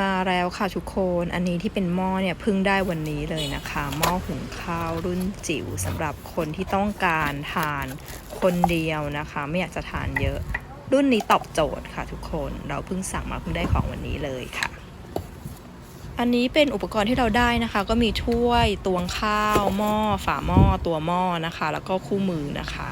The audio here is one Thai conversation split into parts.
มาแล้วค่ะทุกคน อันนี้ที่เป็นหม้อเนี่ยเพิ่งได้วันนี้เลยนะคะ หม้อหุงข้าวรุ่นจิ๋วสำหรับคนที่ต้องการทานคนเดียวนะคะ ไม่อยากจะทานเยอะ รุ่นนี้ตอบโจทย์ค่ะทุกคน เราเพิ่งสั่งมาเพิ่งได้ของวันนี้เลยค่ะ อันนี้เป็นอุปกรณ์ที่เราได้นะคะ ก็มีถ้วยตวงข้าวหม้อฝาหม้อตัวหม้อนะคะ แล้วก็คู่มือนะคะ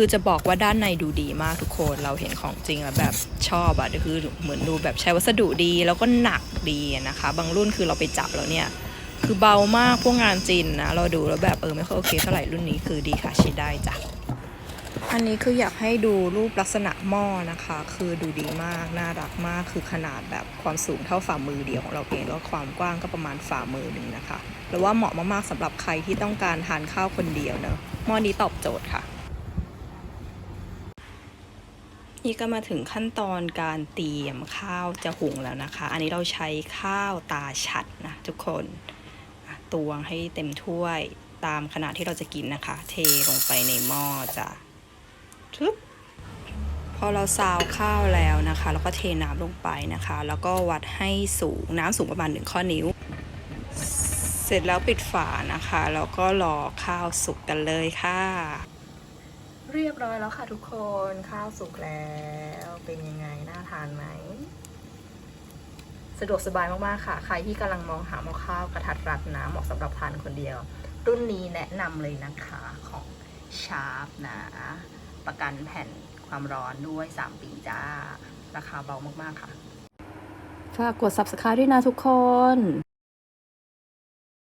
คือจะบอกว่าด้านในดูดีมากทุกคน เราเห็นของจริงแล้วแบบชอบอะคือเหมือนดูแบบใช้วัสดุดีแล้วก็หนักดีนะคะ บางรุ่นคือเราไปจับแล้วเนี่ย คือเบามากพวกงานจินนะ เราดูแล้วแบบเออไม่ค่อยโอเคเท่าไหร่รุ่นนี้คือดีค่ะใช้ได้จ้ะอันนี้คืออยากให้ดูรูปลักษณะหม้อนะคะ คือดูดีมาก น่ารักมากคือขนาดแบบความสูงเท่าฝ่ามือเดียวของเราเองแล้วความกว้างก็ประมาณฝ่ามือหนึ่งนะคะแล้วว่าเหมาะมากๆสำหรับใครที่ต้องการทานข้าวคนเดียวเนอะหม้อนี้ตอบโจทย์ค่ะ นี่ก็มาถึงขั้นตอนการเตรียมข้าวจะหุงแล้วนะคะ อันนี้เราใช้ข้าวตาฉัดนะทุกคนตวงให้เต็มถ้วยตามขนาดที่เราจะกินนะคะ เทลงไปในหม้อจ้ะทึบพอเราซาวข้าวแล้วนะคะ แล้วก็เทน้ำลงไปนะคะ แล้วก็วัดให้สูงน้ำสูงประมาณหนึ่งข้อนิ้ว เสร็จแล้วปิดฝานะคะ แล้วก็รอข้าวสุกกันเลยค่ะ เรียบร้อยแล้วค่ะทุกคนข้าวสุกแล้วเป็นยังไง น่าทานไหม สะดวกสบายมากๆค่ะ ใครที่กำลังมองหาหม้อข้าวกระทัดรัดนะเหมาะสำหรับทานคนเดียว รุ่นนี้แนะนำเลยนะคะของชาร์ปนะ ประกันแผ่นความร้อนด้วย 3 ปีจ้า ราคาเบามากๆค่ะ ฝากกด subscribe ด้วยนะทุกคน